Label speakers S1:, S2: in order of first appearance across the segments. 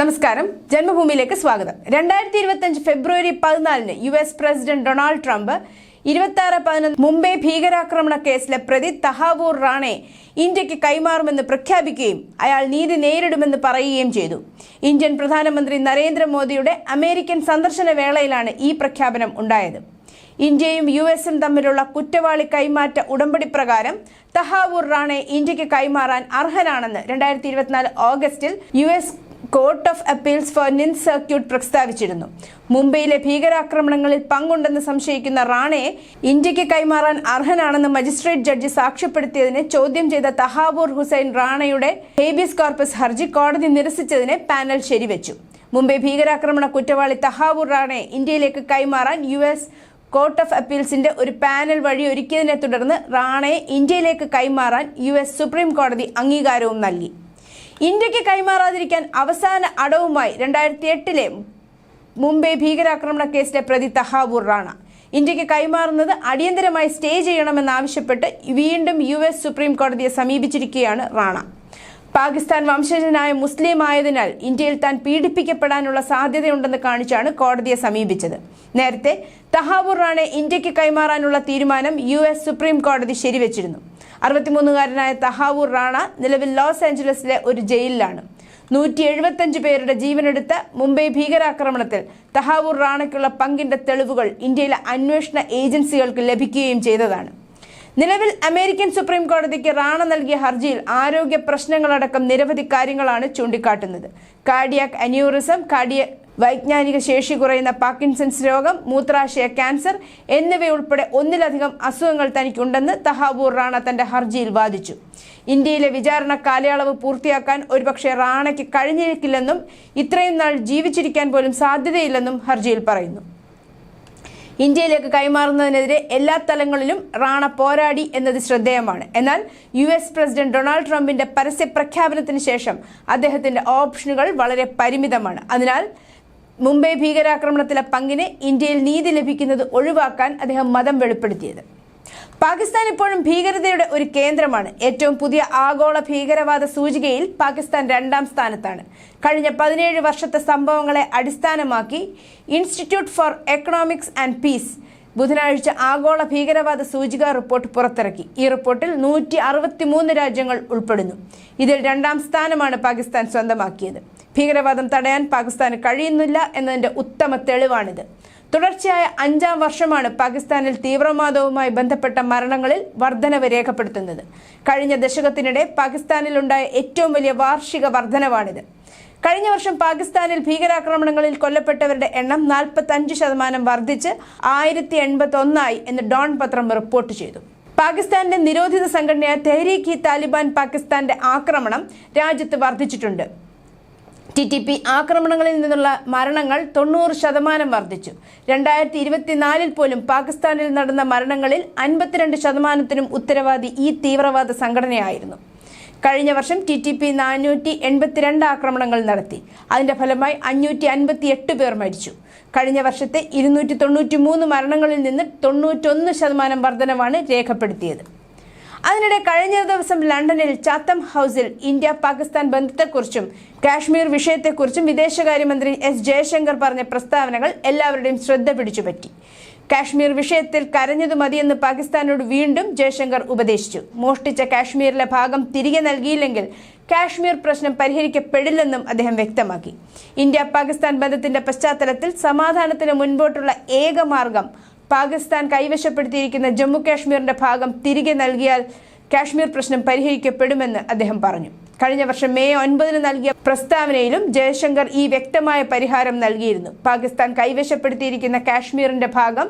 S1: നമസ്കാരം. ജന്മഭൂമിയിലേക്ക് സ്വാഗതം. രണ്ടായിരത്തി ഇരുപത്തിയഞ്ച് ഫെബ്രുവരി പതിനാലിന് U S president Donald Trump ഇരുപത്തി ആറ് പതിനൊന്ന് മുംബൈ ഭീകരാക്രമണ കേസിലെ പ്രതി തഹാവൂർ റാണെ ഇന്ത്യയ്ക്ക് കൈമാറുമെന്ന് പ്രഖ്യാപിക്കുകയും അയാൾ നീതി നേരിടുമെന്ന് പറയുകയും ചെയ്തു. ഇന്ത്യൻ പ്രധാനമന്ത്രി നരേന്ദ്രമോദിയുടെ അമേരിക്കൻ സന്ദർശന വേളയിലാണ് ഈ പ്രഖ്യാപനം ഉണ്ടായത്. ഇന്ത്യയും യു എസും തമ്മിലുള്ള കുറ്റവാളി കൈമാറ്റ ഉടമ്പടി പ്രകാരം തഹാവൂർ റാണെ ഇന്ത്യയ്ക്ക് കൈമാറാൻ അർഹനാണെന്ന് രണ്ടായിരത്തി ഇരുപത്തിനാല് ഓഗസ്റ്റിൽ U S court of appeals for ninth circuit പ്രസ്താവിച്ചിരുന്നു. മുംബൈയിലെ ഭീകരാക്രമണങ്ങളിൽ പങ്കുണ്ടെന്ന് സംശയിക്കുന്ന റാണയെ ഇന്ത്യയ്ക്ക് കൈമാറാൻ അർഹനാണെന്ന് മജിസ്ട്രേറ്റ് ജഡ്ജി സാക്ഷ്യപ്പെടുത്തിയതിനെ ചോദ്യം ചെയ്ത തഹാബൂർ ഹുസൈൻ റാണയുടെ ഹേബിയസ് കോർപ്പസ് ഹർജി കോടതി നിരസിച്ചതിനെ പാനൽ ശരിവെച്ചു. മുംബൈ ഭീകരാക്രമണ കുറ്റവാളി തഹാബൂർ റാണയെ ഇന്ത്യയിലേക്ക് കൈമാറാൻ യു എസ് കോർട്ട് ഓഫ് അപ്പീൽസിന്റെ ഒരു പാനൽ വഴി ഒരുക്കിയതിനെ തുടർന്ന് റാണയെ ഇന്ത്യയിലേക്ക് കൈമാറാൻ യു എസ് സുപ്രീം കോടതി അംഗീകാരവും നൽകി. ഇന്ത്യയ്ക്ക് കൈമാറാതിരിക്കാൻ അവസാന അടവുമായി രണ്ടായിരത്തി എട്ടിലെ മുംബൈ ഭീകരാക്രമണ കേസിലെ പ്രതി തഹാബൂർ റാണ. ഇന്ത്യയ്ക്ക് കൈമാറുന്നത് അടിയന്തരമായി സ്റ്റേ ചെയ്യണമെന്നാവശ്യപ്പെട്ട് വീണ്ടും യു എസ് സുപ്രീം കോടതിയെ സമീപിച്ചിരിക്കുകയാണ് റാണ. പാകിസ്ഥാൻ വംശജനായ മുസ്ലിം ആയതിനാൽ ഇന്ത്യയിൽ താൻ പീഡിപ്പിക്കപ്പെടാനുള്ള സാധ്യതയുണ്ടെന്ന് കാണിച്ചാണ് കോടതിയെ സമീപിച്ചത്. നേരത്തെ തഹാബുർ റാണെ ഇന്ത്യയ്ക്ക് കൈമാറാനുള്ള തീരുമാനം യു സുപ്രീം കോടതി ശരിവെച്ചിരുന്നു. അറുപത്തിമൂന്നുകാരനായ തഹാവൂർ റാണ നിലവിൽ ലോസ് ആഞ്ചലസിലെ ഒരു ജയിലിലാണ്. നൂറ്റി എഴുപത്തഞ്ച് പേരുടെ ജീവനെടുത്ത മുംബൈ ഭീകരാക്രമണത്തിൽ തഹാവൂർ റാണയ്ക്കുള്ള പങ്കിന്റെ തെളിവുകൾ ഇന്ത്യയിലെ അന്വേഷണ ഏജൻസികൾക്ക് ലഭിക്കുകയും ചെയ്തതാണ്. നിലവിൽ അമേരിക്കൻ സുപ്രീം കോടതിക്ക് റാണ നൽകിയ ഹർജിയിൽ ആരോഗ്യ പ്രശ്നങ്ങളടക്കം നിരവധി കാര്യങ്ങളാണ് ചൂണ്ടിക്കാട്ടുന്നത്. കാർഡിയാക് അന്യൂറിസം കാർഡിയ വൈജ്ഞാനിക ശേഷി കുറയുന്ന പാർക്കിൻസൺസ് രോഗം മൂത്രാശയ ക്യാൻസർ എന്നിവയുൾപ്പെടെ ഒന്നിലധികം അസുഖങ്ങൾ തനിക്കുണ്ടെന്ന് തഹാബൂർ റാണ തന്റെ ഹർജിയിൽ വാദിച്ചു. ഇന്ത്യയിലെ വിചാരണ കാലയളവ് പൂർത്തിയാക്കാൻ ഒരുപക്ഷെ റാണയ്ക്ക് കഴിഞ്ഞേക്കില്ലെന്നും ഇത്രയും നാൾ ജീവിച്ചിരിക്കാൻ പോലും സാധ്യതയില്ലെന്നും ഹർജിയിൽ പറയുന്നു. ഇന്ത്യയിലേക്ക് കൈമാറുന്നതിനെതിരെ എല്ലാ തലങ്ങളിലും റാണ പോരാടി എന്നത് ശ്രദ്ധേയമാണ്. എന്നാൽ യു എസ് പ്രസിഡന്റ് ഡൊണാൾഡ് ട്രംപിന്റെ പരസ്യ പ്രഖ്യാപനത്തിന് ശേഷം അദ്ദേഹത്തിന്റെ ഓപ്ഷനുകൾ വളരെ പരിമിതമാണ്. അതിനാൽ മുംബൈ ഭീകരാക്രമണത്തിലെ പങ്കിന് ഇന്ത്യയിൽ നീതി ലഭിക്കുന്നത് ഒഴിവാക്കാൻ അദ്ദേഹം മതം വെളിപ്പെടുത്തിയത്. പാകിസ്ഥാൻ ഇപ്പോഴും ഭീകരതയുടെ ഒരു കേന്ദ്രമാണ്. ഏറ്റവും പുതിയ ആഗോള ഭീകരവാദ സൂചികയിൽ പാകിസ്ഥാൻ രണ്ടാം സ്ഥാനത്താണ്. കഴിഞ്ഞ പതിനേഴ് വർഷത്തെ സംഭവങ്ങളെ അടിസ്ഥാനമാക്കി institute for economics and peace ബുധനാഴ്ച ആഗോള ഭീകരവാദ സൂചിക റിപ്പോർട്ട് പുറത്തിറക്കി. ഈ റിപ്പോർട്ടിൽ നൂറ്റി രാജ്യങ്ങൾ ഉൾപ്പെടുന്നു. ഇതിൽ രണ്ടാം സ്ഥാനമാണ് പാകിസ്ഥാൻ സ്വന്തമാക്കിയത്. ഭീകരവാദം തടയാൻ പാകിസ്ഥാന് കഴിയുന്നില്ല എന്നതിന്റെ ഉത്തമ തെളിവാണിത്. തുടർച്ചയായ അഞ്ചാം വർഷമാണ് പാകിസ്ഥാനിൽ തീവ്രവാദവുമായി ബന്ധപ്പെട്ട മരണങ്ങളിൽ വർധനവ് രേഖപ്പെടുത്തുന്നത്. കഴിഞ്ഞ ദശകത്തിനിടെ പാകിസ്ഥാനിലുണ്ടായ ഏറ്റവും വലിയ വാർഷിക വർധനവാണിത്. കഴിഞ്ഞ വർഷം പാകിസ്ഥാനിൽ ഭീകരാക്രമണങ്ങളിൽ കൊല്ലപ്പെട്ടവരുടെ എണ്ണം നാൽപ്പത്തി അഞ്ച് ശതമാനം വർദ്ധിച്ച് ആയിരത്തി എൺപത്തി ഒന്നായി എന്ന് ഡോൺ പത്രം റിപ്പോർട്ട് ചെയ്തു. പാകിസ്ഥാന്റെ നിരോധിത സംഘടനയായ തെഹരീഖി താലിബാൻ പാകിസ്ഥാന്റെ ആക്രമണം രാജ്യത്ത് വർദ്ധിച്ചിട്ടുണ്ട്. ടി ടി പി ആക്രമണങ്ങളിൽ നിന്നുള്ള മരണങ്ങൾ തൊണ്ണൂറ് ശതമാനം വർദ്ധിച്ചു. രണ്ടായിരത്തി ഇരുപത്തിനാലിൽ പോലും പാകിസ്ഥാനിൽ നടന്ന മരണങ്ങളിൽ അൻപത്തിരണ്ട് ശതമാനത്തിനും ഉത്തരവാദി ഈ തീവ്രവാദ സംഘടനയായിരുന്നു. കഴിഞ്ഞ വർഷം ടി ടി പി നാനൂറ്റി എൺപത്തിരണ്ട് ആക്രമണങ്ങൾ നടത്തി. അതിന്റെ ഫലമായി അഞ്ഞൂറ്റി അൻപത്തി എട്ട് പേർ മരിച്ചു. കഴിഞ്ഞ വർഷത്തെ ഇരുന്നൂറ്റി തൊണ്ണൂറ്റി മൂന്ന് മരണങ്ങളിൽ നിന്ന് തൊണ്ണൂറ്റൊന്ന് ശതമാനം വർധനവാണ് രേഖപ്പെടുത്തിയത്. അതിനിടെ കഴിഞ്ഞ ദിവസം ലണ്ടനിൽ ചാത്തം ഹൗസിൽ ഇന്ത്യ പാകിസ്ഥാൻ ബന്ധത്തെക്കുറിച്ചും കാശ്മീർ വിഷയത്തെക്കുറിച്ചും വിദേശകാര്യമന്ത്രി എസ് ജയശങ്കർ പറഞ്ഞ പ്രസ്താവനകൾ എല്ലാവരുടെയും ശ്രദ്ധ പിടിച്ചുപറ്റി. കാശ്മീർ വിഷയത്തിൽ കരഞ്ഞതു മതിയെന്ന് പാകിസ്ഥാനോട് വീണ്ടും ജയശങ്കർ ഉപദേശിച്ചു. മോഷ്ടിച്ച കാശ്മീരിലെ ഭാഗം തിരികെ നൽകിയില്ലെങ്കിൽ കാശ്മീർ പ്രശ്നം പരിഹരിക്കപ്പെടില്ലെന്നും അദ്ദേഹം വ്യക്തമാക്കി. ഇന്ത്യ പാകിസ്ഥാൻ ബന്ധത്തിന്റെ പശ്ചാത്തലത്തിൽ സമാധാനത്തിന് മുൻപോട്ടുള്ള ഏക മാർഗം പാകിസ്ഥാൻ കൈവശപ്പെടുത്തിയിരിക്കുന്ന ജമ്മു കാശ്മീരിന്റെ ഭാഗം തിരികെ നൽകിയാൽ കാശ്മീർ പ്രശ്നം പരിഹരിക്കപ്പെടുമെന്ന് അദ്ദേഹം പറഞ്ഞു. കഴിഞ്ഞ വർഷം മെയ് ഒൻപതിന് നൽകിയ പ്രസ്താവനയിലും ജയശങ്കർ ഈ വ്യക്തമായ പരിഹാരം നൽകിയിരുന്നു. പാകിസ്ഥാൻ കൈവശപ്പെടുത്തിയിരിക്കുന്ന കാശ്മീരിന്റെ ഭാഗം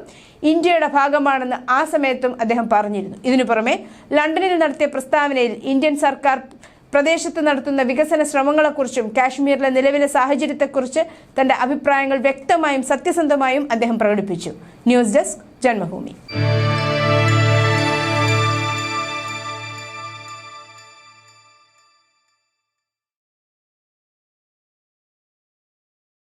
S1: ഇന്ത്യയുടെ ഭാഗമാണെന്ന് ആ സമയത്തും അദ്ദേഹം പറഞ്ഞിരുന്നു. ഇതിനു പുറമെ ലണ്ടനിൽ നടത്തിയ പ്രസ്താവനയിൽ ഇന്ത്യൻ സർക്കാർ പ്രദേശത്ത് നടത്തുന്ന വികസന ശ്രമങ്ങളെക്കുറിച്ചും കാശ്മീരിലെ നിലവിലെ സാഹചര്യത്തെക്കുറിച്ച് തന്റെ അഭിപ്രായങ്ങൾ വ്യക്തമായും സത്യസന്ധമായും അദ്ദേഹം പ്രകടിപ്പിച്ചു. News desk Janmabhumi.